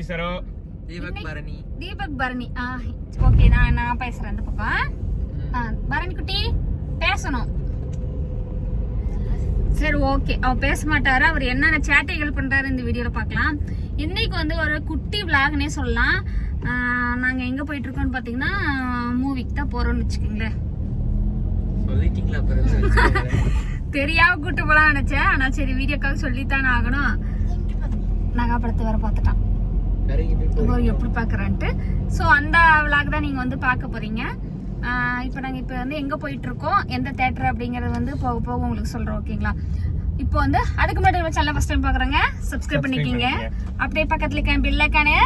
சரோ தீபக் பரணி. தீபக் பரணி. ஆ ஓகே நான் நான் பேசுறேன் அந்த பக்கம். ஆ, பரணி குட்டி பேசணும். சரி ஓகே அவர் பேச மாட்டாரு. அவர் என்னென்ன சேட்டைகள் பண்றாரு இந்த வீடியோல பார்க்கலாம். இன்னைக்கு வந்து ஒரு குட்டி விளாக்னே சொல்லலாம். ஆ, நாங்க எங்க போயிட்டு இருக்கோம்னு பாத்தீங்கன்னா மூவிக்கு தான் போறோம்னு வச்சுக்கோங்களேன். தெரியாம கூட்டு போலாம் நினைச்சேன். ஆனா சரி வீடியோக்காக சொல்லித்தானே ஆகணும். நகாப்படத்தை வேற பார்த்துட்டான். எப்படி பார்க்குறேன்ட்டு ஸோ அந்த விளாக் தான் நீங்கள் வந்து பார்க்க போகிறீங்க இப்போ நாங்கள் இப்போ வந்து எங்கே போயிட்டு இருக்கோம் எந்த தேட்டர் அப்படிங்கறது வந்து போக போக உங்களுக்கு சொல்கிறோம் ஓகேங்களா இப்போ வந்து அதுக்கு நம்ம சேனல் ஃபஸ்ட் டைம் பார்க்குறோங்க. சப்ஸ்கிரைப் பண்ணிக்கிங்க. அப்படியே பக்கத்துல இருக்க பில் ஐக்கானே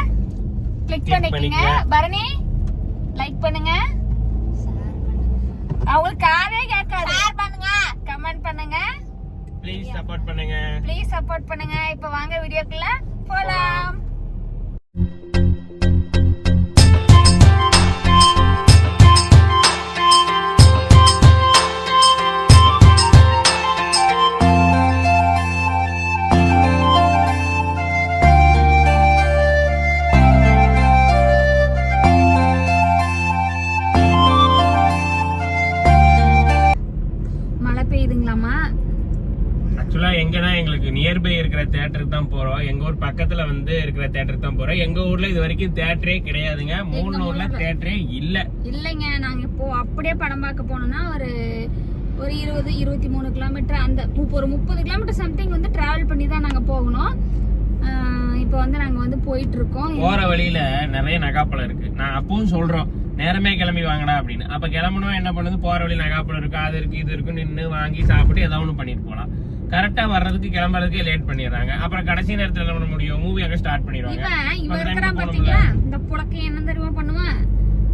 கிளிக் Click பண்ணிக்கிங்க. பரணி லைக் பண்ணுங்க. அவங்களுக்கு காதே கேட்காது. பண்ணுங்க. கமெண்ட் பண்ணுங்க. ப்ளீஸ் சப்போர்ட் பண்ணுங்க. ப்ளீஸ் சப்போர்ட் பண்ணுங்க. இப்போ வாங்க வீடியோக்குள்ள. போலாம். பக்கத்துல வந்து இருக்கிற தேட்டருக்கு தான் போறோம் எங்க ஊர்ல இது வரைக்கும் தேட்டரே கிடையாதுங்க. மூணூர்ல தேட்டரே இல்ல. இல்லைங்க. நாங்க இப்போ அப்படியே படம் பார்க்க போனோம்னா ஒரு ஒரு இருபது இருபத்தி மூணு கிலோமீட்டர் அந்த ஒரு முப்பது கிலோமீட்டர் சம்திங் வந்து டிராவல் பண்ணி தான் நாங்க போகணும். இப்போ வந்து நாங்க வந்து போயிட்டு இருக்கோம் போற வழியில நிறைய நகாப்பழம் இருக்கு. நான் அப்பவும் சொல்றோம். நேரமே கிளம்பி வாங்கடா அப்படின்னு. அப்ப கிளம்பணும் என்ன பண்ணுது? போற வழி நகாப்பழம் இருக்கு அது இருக்கு இது இருக்கு நின்னு வாங்கி சாப்பிட்டு ஏதாவது ஒண்ணு பண்ணிட்டு போலாம். கரெக்டா வர்றதுக்கு கிளம்புறதுக்கே லேட் பண்ணிடுறாங்க. அப்புறம் கடைசி நேரத்துல என்ன பண்ண முடியும்? மூவி அங்க ஸ்டார்ட் பண்ணிடுவாங்க. இவன் இருக்கிறான் ரெண்டு பாத்தீங்களா? இந்த புழக்கம் என்ன தெரியுமா பண்ணுவான்?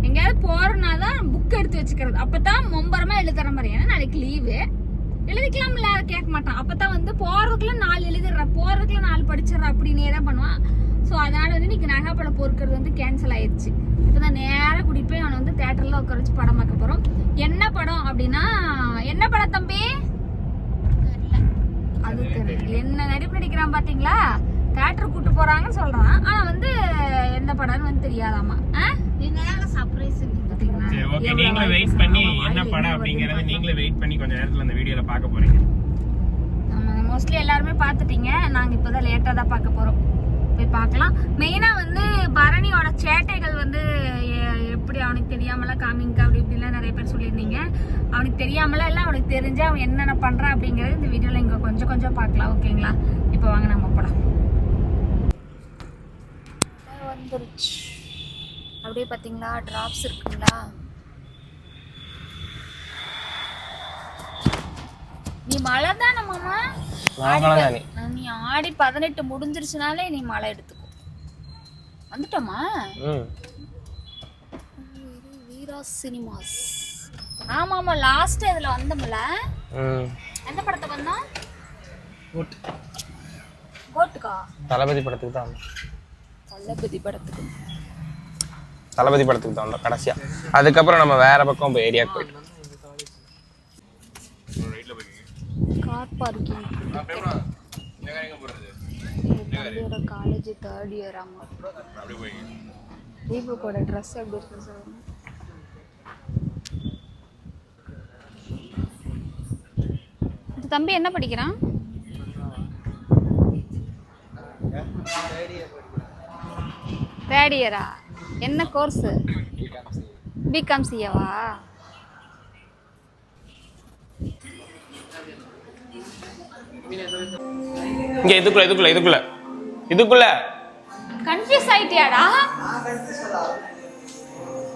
எங்கேயாவது போறனா தான் புக் எடுத்து வச்சுக்கிறது. அப்பதான் மும்பரமா எழுதுற மாதிரி. ஏன்னா நாளைக்கு லீவு எழுதிக்கலாம்ல கேட்க மாட்டான். அப்பதான் வந்து போறதுக்குள்ள நாலு எழுதிடுற. போறதுக்குள்ள நாலு படிச்சிடுற அப்படின்னே தான் பண்ணுவான். ஸோ அதனால வந்து இன்னைக்கு நகைப்படம் பொறுக்கிறது வந்து கேன்சல் ஆயிடுச்சு. இப்போதான் நேரா கூட்டிட்டு போய் அவனை வந்து தேட்டர்ல உட்கார வச்சு படம் பார்க்க போறோம். என்ன படம் அப்படின்னா என்ன படம் தம்பி? அது தெரியல. என்ன நடிப்பு நடிக்கிறான் பாத்தீங்களா? தேட்டர் கூட்டு போறாங்கன்னு சொல்றான். ஆனா வந்து எந்த படம்னு வந்து தெரியாதாமா சர்ப்ரைஸ் சரி ஓகே நீங்களும் வெயிட் பண்ணி என்ன படம் அப்படிங்கறத நீங்களும் வெயிட் பண்ணி கொஞ்ச நேரத்துல அந்த வீடியோல பார்க்க போறீங்க. மோஸ்ட்லி எல்லாருமே பார்த்துட்டீங்க. நாங்க இப்போதான் லேட்டா தான் பார்க்க போறோம். போய் பார்க்கலாம். மெயினாக வந்து பரணியோட சேட்டைகள் வந்து எ- எப்படி அவனுக்கு தெரியாமலாம் காமிங்க அப்படி இப்படிலாம் நிறைய பேர் சொல்லியிருந்தீங்க. அவனுக்கு தெரியாமலாம் இல்லை அவனுக்கு தெரிஞ்சு அவன் என்னென்ன பண்ணுறான் அப்படிங்கிறது இந்த வீடியோவில் இங்கே கொஞ்சம் கொஞ்சம் பார்க்கலாம் ஓகேங்களா? இப்போ வாங்க நம்ம போலாம். வந்துருச்சு. அப்படியே பார்த்தீங்களா ட்ராப்ஸ் இருக்குங்களா? நீ மழை தானே மாமா? நீ ஆடி பதினெட்டு முடிஞ்சிருச்சுனாலே நீ மழை எடுத்துக்கோ. வந்துட்டோமா? வீரா சினிமாஸ். ஆமா ஆமா லாஸ்ட் இதுல வந்தோம்ல. எந்த படத்துக்கு வந்தோம்? கோட்டுக்கா? தளபதி படத்துக்கு தான் தளபதி படத்துக்கு. தளபதி படத்துக்கு தான் வந்தோம் கடைசியா. அதுக்கப்புறம் நம்ம வேற பக்கம் போய் ஏரியாவுக்கு போயிட்டோம். கார் பார்க்கிங் தம்பியோட காலேஜ் தேர்ட் இயர் ஆமா. தீபக்கோட ட்ரெஸ் எப்படி இருக்கு இந்த தம்பி என்ன படிக்கிறான்? தேர்ட் இயரா என்ன கோர்ஸ் பிகாம் சிஏவா இங்க இதுக்குள்ள இதுக்குள்ள இதுக்குள்ள. இதுக்குள்ள. கன்ஃபியூஸ் ஆயிட்டியாடா?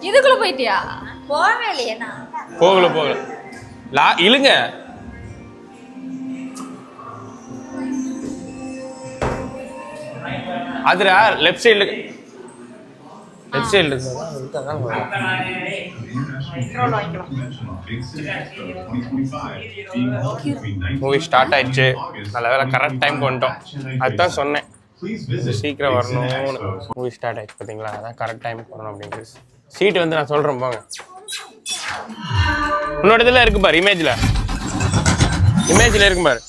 இதுக்குள்ள போயிட்டியா? போகவே இல்லையே நான் போகல போகல. லா இழுங்க. அதுரா லெஃப்ட் சைடுல லெஃப்ட் சைடுல மூவி ஸ்டார்ட் ஆயிடுச்சு. நல்ல வேலை கரெக்ட் டைம் வந்துட்டோம். அதுதான் சொன்னேன். சீக்கிரம் வரணும்னு. மூவி ஸ்டார்ட் ஆயிடுச்சு பார்த்தீங்களா அதான் கரெக்ட் டைம் வரணும் அப்படின்ட்டு. சீட் வந்து நான் சொல்கிறேன் போங்க. உன்னோட இதில் இருக்கு பாரு இமேஜில் இமேஜில் இருக்கு பாரு.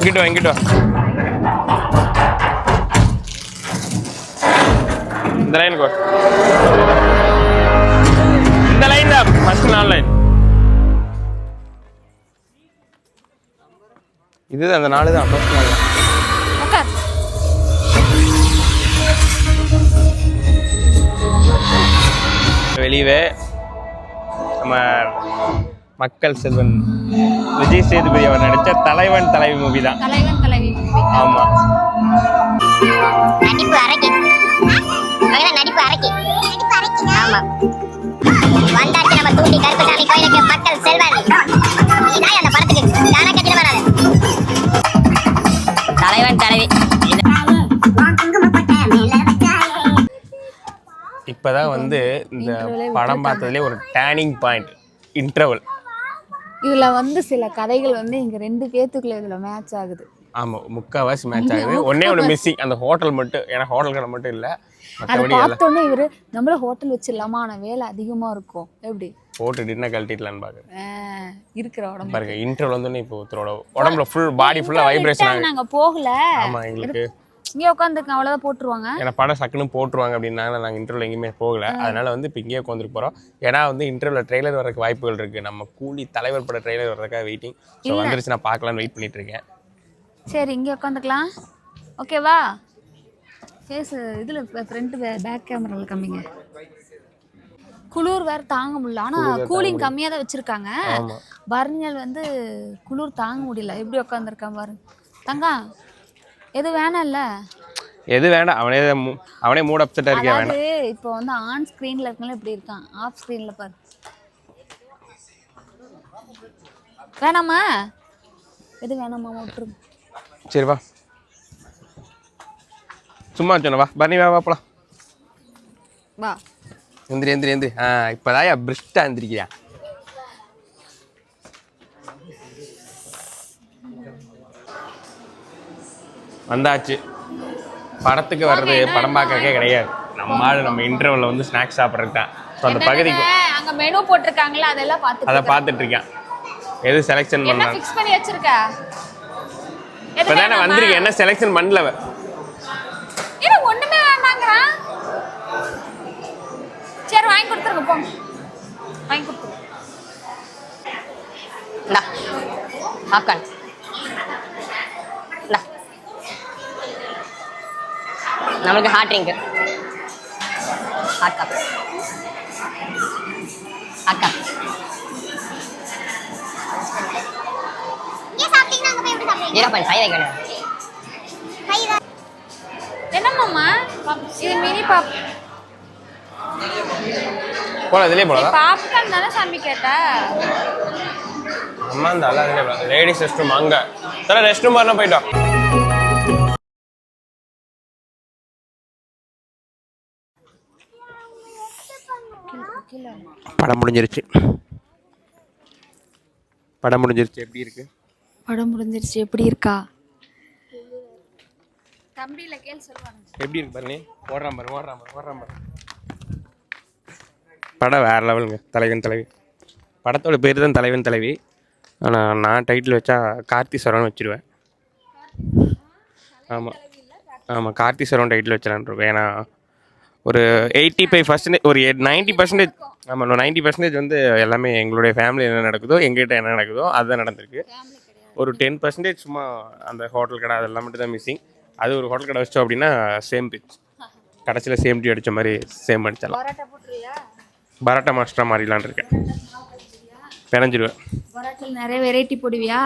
இங்கிட்டு வா இங்கிட்டு வா. இந்த லைனுக்கு வா. இந்த லைன் தான் ஃபர்ஸ்ட் நாலு லைன் இதுதான் அந்த நாலு தான் ஃபர்ஸ்ட் நாலு வெளியவே நம்ம மக்கள் செல்வன் விஜய் சேதுபதி அவர் நடித்த தலைவன் தலைவி மூவி தான். தலைவன் தலைவி movie. ஆமா நடிப்பு அரக்கி. நடிப்பு அரக்கி ஆமா. வந்தாச்சு நம்ம தூண்டி கருப்பசாமி கோயிலுக்கு மக்கள் செல்வன் இதான் அந்த படத்துக்கு. யாரா கட்டிட வராது தலைவன் தலைவி. இப்பதான் வந்து இந்த படம் பார்த்ததுலேயே ஒரு டேர்னிங் பாயிண்ட் இன்டர்வல் இதுல வந்து சில கதைகள் வந்து எங்க ரெண்டு பேத்துக்குள்ள இதுல மேட்ச் ஆகுது. ஆமா முக்கால்வாசி மேட்ச் ஆகுது. ஒன்னே ஒன்று மிஸ்ஸிங் அந்த ஹோட்டல் மட்டும் ஏன்னா ஹோட்டல் கடை மட்டும் இல்லை. அதை பார்த்தோன்னே இவரு நம்மள ஹோட்டல் வச்சிடலாமா? ஆனா வேலை அதிகமா இருக்கும். எப்படி? போட்டு டின்னர் கழட்டிடலான்னு பார்க்குறேன் இருக்கிற உடம்பு பாருங்க இன்டர்வல் வந்தோடனே இப்போ ஒருத்தரோட உடம்புல ஃபுல் பாடி ஃபுல்லாக வைப்ரேஷன் ஆகுது நாங்க போகல. ஆமா எங்களுக்கு இங்கே உட்காந்துருக்கேன் அவ்வளவுதான் போட்டுருவாங்க. ஏன்னா படம் சக்குன்னு போட்டுருவாங்க அப்படின்னால நாங்கள் இன்டர்வியூல எங்கேயுமே போகல. அதனால வந்து இப்போ இங்கேயே உட்காந்துட்டு போகிறோம் ஏன்னா வந்து இன்டர்வியூல ட்ரெய்லர் வரதுக்கு வாய்ப்புகள் இருக்குது நம்ம கூலி தலைவர் பட ட்ரெய்லர் வர்றதுக்காக வெயிட்டிங் ஸோ வந்துருச்சு நான் பார்க்கலான்னு வெயிட் பண்ணிட்டு இருக்கேன். சரி இங்கே உட்காந்துக்கலாம் ஓகேவா ஃபேஸ் இதில் ஃப்ரண்ட் பேக் கேமராவில் கம்மிங்க குளிர் வேற தாங்க முடியல. ஆனால் கூலிங் கம்மியாக தான் வச்சுருக்காங்க. ஆமாம் பரணியல் வந்து குளிர் தாங்க முடியல. எப்படி உட்காந்துருக்கான் பாருங்க தங்கம் எது வேணாம்ல? எது வேண்டாம் அவனே அவனே மூட் அப்செட்டாக இருக்கே வேணாம். இப்போ வந்து ஆன் ஸ்க்ரீனில் இருக்கனால இப்படி இருக்கான்? ஆஃப் ஸ்க்ரீனில் பாரு. வேணாமா? எது வேணாமா? விட்டுருங்க சரி வா. சும்மா சொன்ன வா. பரணி வா வா போலாம். வா. எந்திரி எந்திரி எந்திரி. ஆ இப்போதான் பிரிஸ்டாக எந்திரிக்கியா வந்தாச்சு. படத்துக்கு வர்றது படம் பார்க்கறதே கிடையாது. நம்ம ஆளு நம்ம இன்டர்வல்ல வந்து ஸ்நாக்ஸ் சாப்பிட்றது தான் ஸோ அந்த பகுதிக்கு அங்க மெனு போட்டிருக்காங்களா அதெல்லாம் பார்த்து அதை பார்த்துட்டு இருக்கேன் எது செலெக்ஷன் பண்ணலாம்? ஃபிக்ஸ் பண்ணி வச்சிருக்க? இப்போ தானே வேணாமா? வந்திருக்கேன் என்ன செலெக்ஷன் பண்ணல சரி வாங்கி கொடுத்துருங்க போங்க. வாங்கி கொடுத்துருங்க. இந்தா நம்மளுக்கு hot drink hot cup hot cup zero point five வைக்கணும். என்னம்மாம்மா? இது மினி பாப் போலாம் இதுலேயே போலாம். பாப்கார்ன் தானே சாமி கேட்ட? அம்மா இந்த அல்ல இதுலேயே போலாம் லேடிஸ் ரெஸ்ட் ரூம் அங்கே தர ரெஸ்ட் ரூம் வரணும் போயிட்டோம் படம் முடிஞ்சிருச்சு. படம் முடிஞ்சிருச்சு. எப்படி இருக்கு? படம் முடிஞ்சிருச்சு. எப்படி இருக்கா? தம்பியில கேள் சொல்லுவாங்க. எப்படி இருக்கு பாருங்க ஓடுறான் பாரு ஓடுறான் பாரு ஓடுறான் பாரு. படம் வேற லெவலுங்க. தலைவன் தலைவி. படத்தோட பேர் தான் தலைவன் தலைவி. ஆனால் நான் டைட்டில் வச்சா கார்த்தி சரவணன் வச்சிருவேன். ஆமாம் ஆமாம் கார்த்தி சரவணன். டைட்டில் வச்சிடலான் ஏன்னா ஒரு எயிட்டி ஃபைவ் பர்சன்டேஜ் ஒரு நைன்ட்டி பர்சன்டேஜ் ஆமாம் நைன்ட்டி பர்சன்டேஜ் வந்து எல்லாமே எங்களுடைய ஃபேமிலி என்ன நடக்குதோ எங்ககிட்ட என்ன நடக்குதோ அதுதான் நடந்திருக்கு. ஒரு டென் பர்சன்டேஜ் சும்மா அந்த ஹோட்டல் கடை அதெல்லாம் மட்டும் தான் மிஸ்ஸிங் அது ஒரு ஹோட்டல் கடை வச்சோம் அப்படின்னா சேம் பிச் கடைசியில் சேம் டீ அடித்த மாதிரி சேம் அடிச்சிடலாம் பரோட்டா மாஸ்டராக மாறிடலான் இருக்கேன் பிணைஞ்சிருவேன் பரோட்டால நிறைய வெரைட்டி போடுவியா?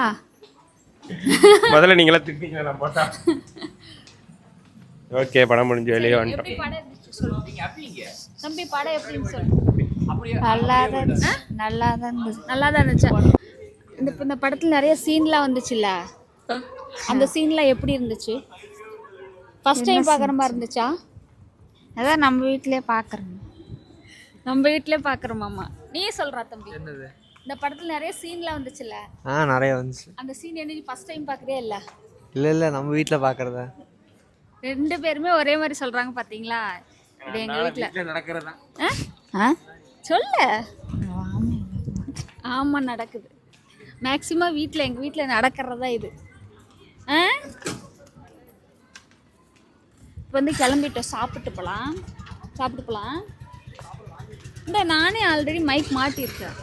முதல்ல நீங்களாம் திட்டிங்க நான் போட்டா. ஓகே படம் முடிஞ்சு வெளியே வந்துட்டோம் தம்பி படம் எப்படின்னு சொல்லு நல்லா தான் இருந்துச்சு. நல்லா தான் இருந்துச்சு. நல்லா தான் இருந்துச்சு. இந்த இப்ப இந்த படத்துல நிறைய சீன்லாம் வந்துச்சுல்ல? அந்த சீன்லாம் எப்படி இருந்துச்சு? ஃபர்ஸ்ட் டைம் பார்க்குற மாதிரி இருந்துச்சா? அதான் நம்ம வீட்டிலே பார்க்குறோம். நம்ம வீட்ல பாக்குறோம் மாமா. நீ சொல்றா தம்பி. என்னது? இந்த படத்துல நிறைய சீன்லாம் வந்துச்சுல ஆ நிறைய வந்துச்சு. அந்த சீன் என்ன ஃபர்ஸ்ட் டைம் பாக்குறே இல்ல? இல்ல இல்ல நம்ம வீட்ல பாக்குறதா? ரெண்டு பேருமே ஒரே மாதிரி சொல்றாங்க பாத்தீங்களா? இது எங்க வீட்ல. நடக்கிறதா? ஆ? சொல்ல. ஆமா நடக்குது. மேக்சிமம் வீட்ல எங்க வீட்ல நடக்கிறதா இது. ஆ? இப்போ வந்து கிளம்பிட்டோம். சாப்பிட்டு போகலாம் சாப்பிட்டு போகலாம் இந்த நானே ஆல்ரெடி மைக் மாட்டியிருக்கேன்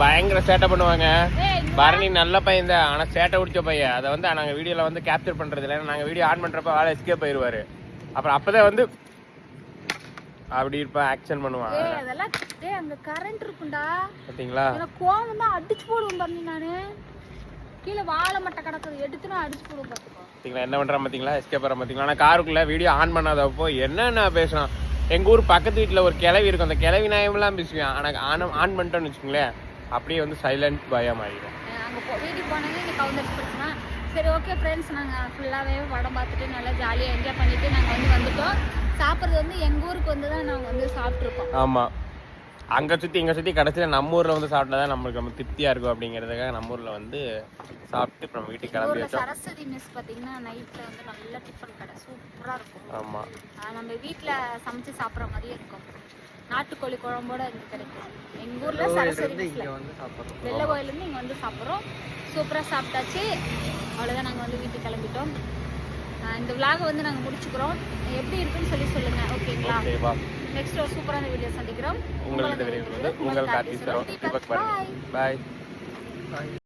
பயங்கர சேட்டை பண்ணுவாங்க. பரணி நல்ல பையன் தான். ஆனால் சேட்டை பிடிச்ச பையன். அதை வந்து நாங்கள் வீடியோவில் வந்து கேப்சர் பண்ணுறது இல்லை நாங்கள் வீடியோ ஆன் பண்ணுறப்ப வேலை எஸ்கேப் போயிடுவார் அப்புறம் அப்போதான் வந்து அப்படி இருப்பேன் ஆக்ஷன் பண்ணுவான். ஏய் அதெல்லாம் டேய் அங்க கரண்ட் இருக்கும்டா. பார்த்தீங்களா எனக்கு கோவம் தான் அடிச்சு போடுவேன் பண்ணி நானு. கீழே வாழை மட்டை கிடக்குது. எடுத்து நான் அடிச்சு போடுவேன் பார்த்துக்கோ பார்த்தீங்களா என்ன பண்ணுறான் பார்த்தீங்களா எஸ்கேப் பண்ணுறான் பார்த்தீங்களா ஆனால் காருக்குள்ளே வீடியோ ஆன் பண்ணாதப்போ என்னென்ன பேசுகிறான் எங்கள் ஊர் பக்கத்து வீட்டில் ஒரு கிளவி இருக்கும். அந்த கிளவி நாயமெல்லாம் பேசுவேன். ஆனால் ஆன் ஆன் பண்ணிட்டோன்னு வச்சுக்கோங்களேன் அப்படியே வந்து சைலண்ட் பயம் ஆகிடும் அஹ் அங்க வீட்டுக்கு போனாங்க இங்கே கவுந்தடிச்சு பிரச்சனை சரி ஓகே ஃப்ரெண்ட்ஸ் நாங்கள் ஃபுல்லாகவே படம் பார்த்துட்டு நல்லா ஜாலியாக என்ஜாய் பண்ணிட்டு நாங்கள் வந்து வந்துட்டோம். சாப்பிட்றது வந்து எங்கள் ஊருக்கு வந்து தான் நாங்கள் வந்து சாப்பிட்ருக்கோம். ஆமாம் அங்கே சுற்றி இங்கே சுற்றி கடைசியில் நம்ம ஊரில் வந்து சாப்பிட்டா தான் நம்மளுக்கு ரொம்ப திருப்தியாக இருக்கும் அப்படிங்கிறதுக்காக நம்ம ஊரில் வந்து சாப்பிட்டு அப்புறம் வீட்டுக்கு கிளம்பி வச்சோம். சரஸ்வதி மிஸ் பார்த்தீங்கன்னா நைட்டில் வந்து நல்ல டிஃபன் கடை. சூப்பராக இருக்கும். ஆமாம் நம்ம வீட்டில் சமைச்சு சாப்பிட்ற மாதிரியே இருக்கும். நாட்டுக்கோழி குழம்போட இங்கே கிடைக்கும். எங்கள் ஊரில் சரஸ்வதி மிஸ்ல இங்கே வந்து சாப்பிட்றோம். வெள்ளை கோயிலேருந்து இங்கே வந்து சாப்பிட்றோம். சூப்பராக சாப்பிட்டாச்சு. அவ்வளோதான் நாங்கள் வந்து வீட்டுக்கு கிளம்பிட்டோம். இந்த விலாகை வந்து நாங்கள் முடிச்சுக்கிறோம். எப்படி இருக்குன்னு சொல்லி சொல்லுங்கள் ஓகேங்களா? நெக்ஸ்ட் ஒரு சூப்பரான வீடியோ சந்திக்கிறோம். உங்களுக்கு பாய் பாய்